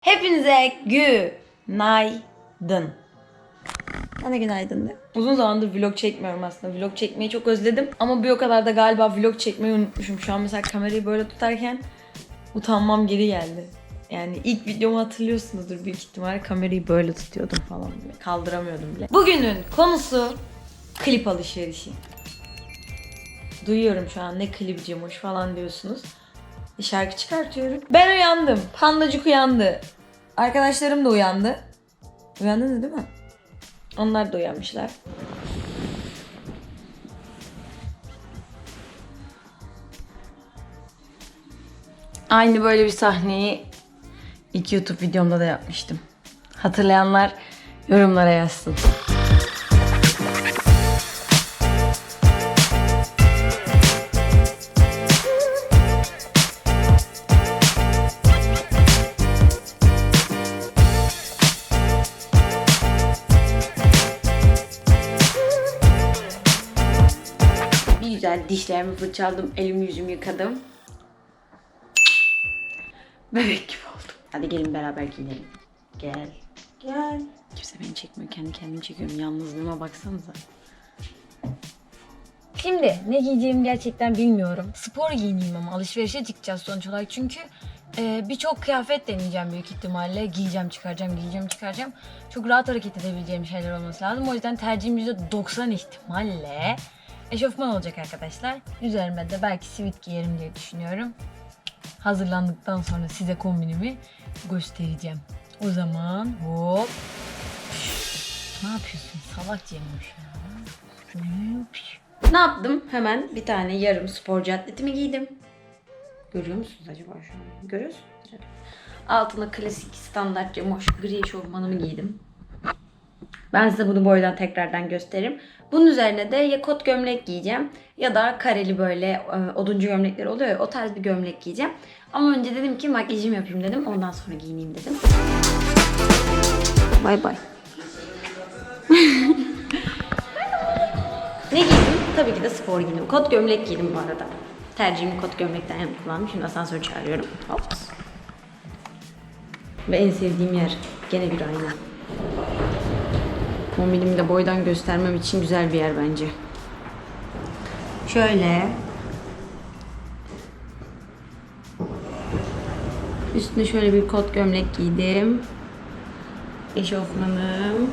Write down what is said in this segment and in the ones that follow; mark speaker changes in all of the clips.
Speaker 1: Hepinize günaydın. Bana günaydın de. Uzun zamandır vlog çekmiyorum aslında. Vlog çekmeyi çok özledim. Ama bir o kadar da galiba vlog çekmeyi unutmuşum. Şu an mesela kamerayı böyle tutarken utanmam geri geldi. Yani ilk videomu hatırlıyorsunuzdur büyük ihtimal. Kamerayı böyle tutuyordum falan böyle. Kaldıramıyordum bile. Bugünün konusu klip alışverişi. Duyuyorum şu an ne klibiciymiş falan diyorsunuz. Bir şarkı çıkartıyorum. Ben uyandım. Pandacık uyandı. Arkadaşlarım da uyandı. Uyandınız değil mi? Onlar da uyanmışlar. Aynı böyle bir sahneyi ilk YouTube videomda da yapmıştım. Hatırlayanlar yorumlara yazsın. Dişlerimi fırçaladım, elimi yüzümü yıkadım. Bebek gibi oldum. Hadi gelin beraber giyinelim. Gel. Gel. Kimse beni çekmiyor. Kendi kendimi çekiyorum. Yalnızlığıma baksanıza.
Speaker 2: Şimdi ne giyeceğimi gerçekten bilmiyorum. Spor giyineyim ama alışverişe çıkacağız sonuç olarak çünkü e, birçok kıyafet deneyeceğim büyük ihtimalle. Giyeceğim, çıkaracağım, giyeceğim, çıkaracağım. Çok rahat hareket edebileceğim şeyler olması lazım. O yüzden tercihim %90 ihtimalle eşofman olacak arkadaşlar. Üzerime de belki sivit giyerim diye düşünüyorum. Hazırlandıktan sonra size kombinimi göstereceğim. O zaman hop. Ne yapıyorsun? Salak Cem'miş ya.
Speaker 1: Ne yaptım? Hemen bir tane yarım sporcu atletimi giydim. Görüyor musunuz acaba şu an? Görüyorsunuz. Altına klasik standart hoş gri eşofmanımı giydim. Ben size bunu boydan tekrardan gösteririm. Bunun üzerine de ya kot gömlek giyeceğim ya da kareli böyle e, oduncu gömlekler oluyor ya o tarz bir gömlek giyeceğim. Ama önce dedim ki makyajımı yapayım dedim. Ondan sonra giyineyim dedim. Bay bay. Ne giydim? Tabii ki de spor giydim. Kot gömlek giydim bu arada. Tercihimi kot gömlekten yana kullandım. Şimdi asansör çağırıyorum. Hop. Ve en sevdiğim yer gene bir ayna. Kombinimi de boydan göstermem için güzel bir yer bence. Şöyle. Üstüne şöyle bir kot gömlek giydim. Eşofmanım.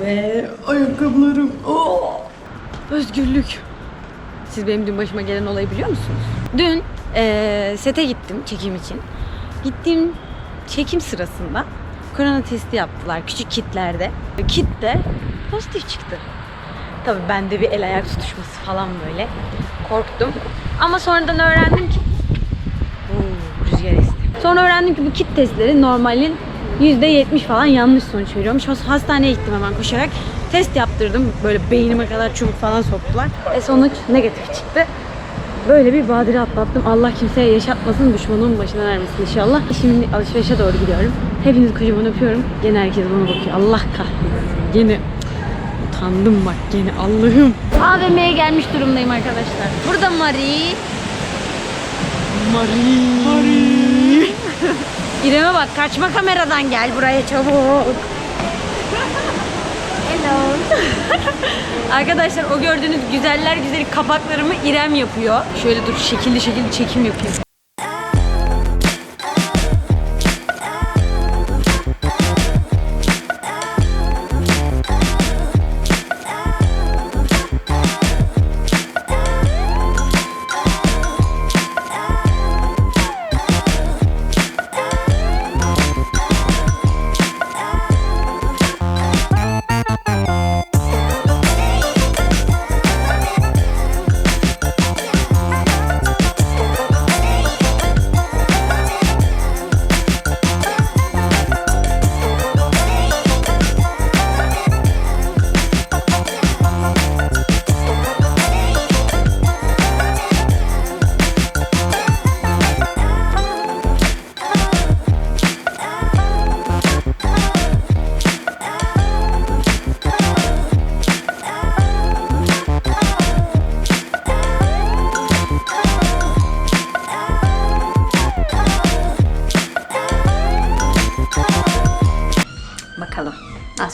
Speaker 1: Ve ayakkabılarım. Oh! Özgürlük. Siz benim dün başıma gelen olayı biliyor musunuz? Dün eee, sete gittim çekim için. Gittiğim çekim sırasında korona testi yaptılar küçük kitlerde. Kit de pozitif çıktı. Tabii bende bir el ayak tutuşması falan böyle. Korktum. Ama sonradan öğrendim ki Oo, rüzgar esti. Sonra öğrendim ki bu kit testleri normalin %70 falan yanlış sonuç veriyormuş. Has- Hastaneye gittim hemen koşarak. Test yaptırdım. Böyle beynime kadar çubuk falan soktular. Ve sonuç negatif çıktı. Böyle bir badire atlattım. Allah kimseye yaşatmasın, düşmanımın başına vermesin inşallah. Şimdi alışverişe doğru gidiyorum. Hepinizi kocaman öpüyorum. Gene herkes bana bakıyor. Allah kahretsin. Gene utandım bak gene Allah'ım. AVM'ye gelmiş durumdayım arkadaşlar. Burada Marie. Marie. Marie. İrem'e bak kaçma kameradan gel buraya çabuk. Hello. Arkadaşlar o gördüğünüz güzeller güzeli kapaklarımı İrem yapıyor. Şöyle dur şekilli şekilli çekim yapayım.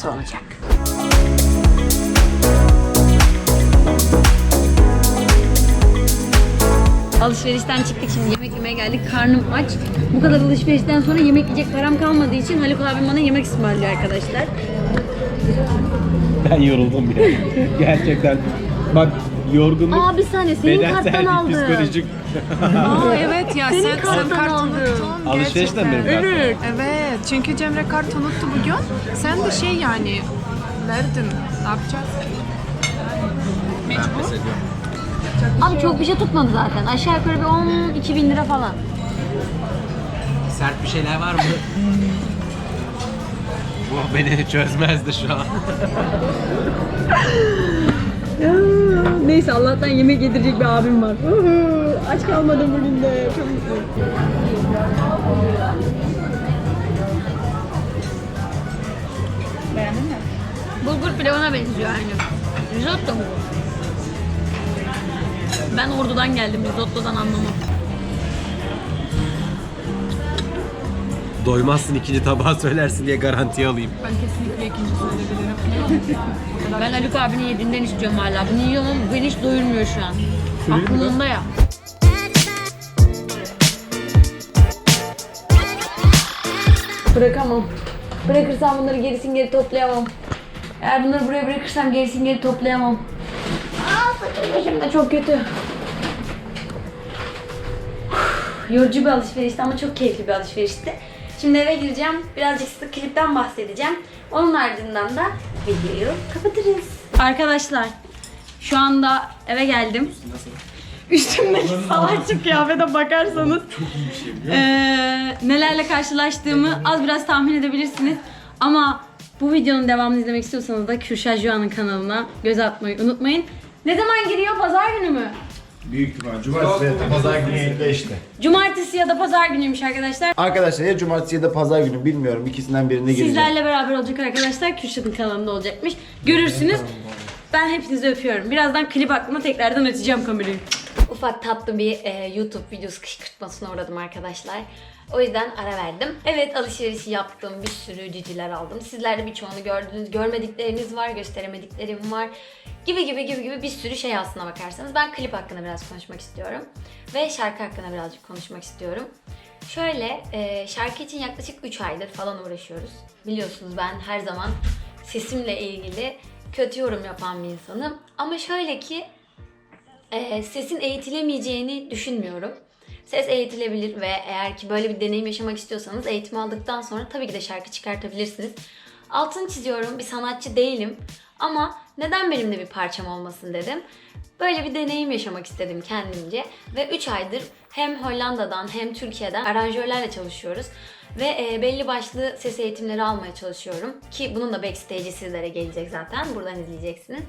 Speaker 1: Nasıl olacak? Alışverişten çıktık şimdi yemek yemeye geldik. Karnım aç. Bu kadar alışverişten sonra yemek yiyecek param kalmadığı için Haluk abim bana yemek ısmarlıyor arkadaşlar.
Speaker 3: Ben yoruldum ya. Gerçekten. Bak yorgunluk
Speaker 1: Aa bir saniye senin
Speaker 3: bedensel
Speaker 1: karttan
Speaker 3: değil,
Speaker 1: aldım.
Speaker 3: psikolojik.
Speaker 4: Aa evet ya
Speaker 1: Senin
Speaker 4: sen, sen
Speaker 1: karttan
Speaker 4: kart
Speaker 1: aldım.
Speaker 4: unuttun
Speaker 3: Alışverişten
Speaker 4: gerçekten.
Speaker 3: benim kartım.
Speaker 4: Evet. Evet çünkü Cemre kart unuttu bugün. Sen de şey yani verdin. Ne yapacağız? Mecbur.
Speaker 1: Abi çok bir şey tutmadı zaten. Aşağı yukarı bir 12 bin lira falan.
Speaker 3: Sert bir şeyler var mı? Bu beni çözmezdi şu an.
Speaker 1: Neyse Allah'tan yemek yedirecek bir abim var. Aç kalmadım bugün de. Çok mutluyum. Beğendin mi? Bulgur pilavına benziyor aynı. Risotto mu bu? Ben ordudan geldim, risottodan anlamam.
Speaker 3: Doymazsın ikinci tabağı söylersin diye garantiye alayım.
Speaker 4: Ben kesinlikle ikinci söyleyebilirim.
Speaker 1: Ben Haluk abinin yediğinden istiyorum hala. Bunu yiyorum ama beni hiç doyurmuyor şu an. Aklımda ya. Bırakamam. Bırakırsam bunları gerisin geri toplayamam. Eğer bunları buraya bırakırsam gerisin geri toplayamam. Aa saçım başım da çok kötü. Yorucu bir alışverişti ama çok keyifli bir alışverişti. Şimdi eve gireceğim. Birazcık size klipten bahsedeceğim. Onun ardından da videoyu kapatırız. Arkadaşlar şu anda eve geldim. Üstümdeki salaççı kıyafete bakarsanız eee, nelerle karşılaştığımı az biraz tahmin edebilirsiniz. Ama bu videonun devamını izlemek istiyorsanız da Kürşat Juan'ın kanalına göz atmayı unutmayın. Ne zaman giriyor? Pazar günü mü?
Speaker 5: Büyük ihtimal cumartesi ya da pazar günü yayında
Speaker 1: Cumartesi ya da pazar günüymüş arkadaşlar.
Speaker 5: Arkadaşlar ya cumartesi ya da pazar günü bilmiyorum ikisinden birine gireceğim.
Speaker 1: Sizlerle beraber olacak arkadaşlar. Kürşat'ın kanalında olacakmış. Görürsünüz. Ben hepinizi öpüyorum. Birazdan klip aklıma tekrardan açacağım kamerayı. Ufak tatlı bir e, YouTube videosu kışkırtmasına uğradım arkadaşlar. O yüzden ara verdim. Evet alışverişi yaptım. Bir sürü ciciler aldım. Sizler de birçoğunu gördünüz. Görmedikleriniz var, gösteremediklerim var. Gibi gibi gibi gibi bir sürü şey aslına bakarsanız. Ben klip hakkında biraz konuşmak istiyorum. Ve şarkı hakkında birazcık konuşmak istiyorum. Şöyle, e, şarkı için yaklaşık 3 aydır falan uğraşıyoruz. Biliyorsunuz ben her zaman sesimle ilgili kötü yorum yapan bir insanım. Ama şöyle ki e, sesin eğitilemeyeceğini düşünmüyorum. Ses eğitilebilir ve eğer ki böyle bir deneyim yaşamak istiyorsanız eğitim aldıktan sonra tabii ki de şarkı çıkartabilirsiniz. Altını çiziyorum, bir sanatçı değilim ama neden benim de bir parçam olmasın dedim. Böyle bir deneyim yaşamak istedim kendimce ve 3 aydır hem Hollanda'dan hem Türkiye'den aranjörlerle çalışıyoruz. Ve e, belli başlı ses eğitimleri almaya çalışıyorum. Ki bunun da backstage'i sizlere gelecek zaten. Buradan izleyeceksiniz.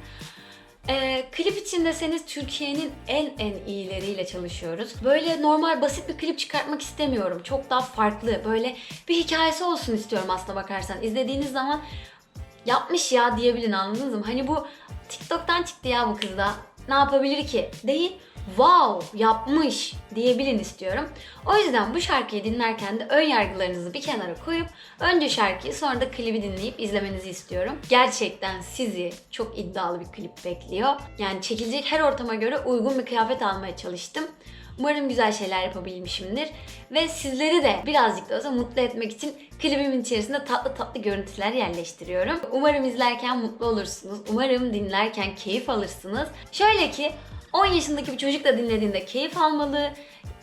Speaker 1: Ee, klip için deseniz Türkiye'nin en en iyileriyle çalışıyoruz. Böyle normal basit bir klip çıkartmak istemiyorum. Çok daha farklı. Böyle bir hikayesi olsun istiyorum aslına bakarsan. İzlediğiniz zaman yapmış ya diyebilin anladınız mı? Hani bu TikTok'tan çıktı ya bu kız da. Ne yapabilir ki? Değil. Wow yapmış diyebilin istiyorum. O yüzden bu şarkıyı dinlerken de ön yargılarınızı bir kenara koyup önce şarkıyı sonra da klibi dinleyip izlemenizi istiyorum. Gerçekten sizi çok iddialı bir klip bekliyor. Yani çekilecek her ortama göre uygun bir kıyafet almaya çalıştım. Umarım güzel şeyler yapabilmişimdir. Ve sizleri de birazcık da olsa mutlu etmek için klibimin içerisinde tatlı tatlı görüntüler yerleştiriyorum. Umarım izlerken mutlu olursunuz. Umarım dinlerken keyif alırsınız. Şöyle ki 10 yaşındaki bir çocuk da dinlediğinde keyif almalı.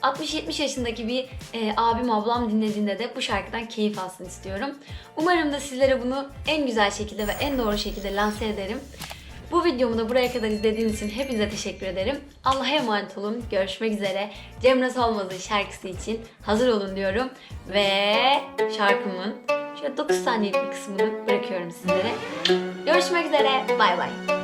Speaker 1: 60-70 yaşındaki bir e, abim ablam dinlediğinde de bu şarkıdan keyif alsın istiyorum. Umarım da sizlere bunu en güzel şekilde ve en doğru şekilde lanse ederim. Bu videomu da buraya kadar izlediğiniz için hepinize teşekkür ederim. Allah'a emanet olun. Görüşmek üzere. Cemre Solmaz'ın şarkısı için hazır olun diyorum. Ve şarkımın şöyle 9 saniyelik bir kısmını bırakıyorum sizlere. Görüşmek üzere. Bay bay.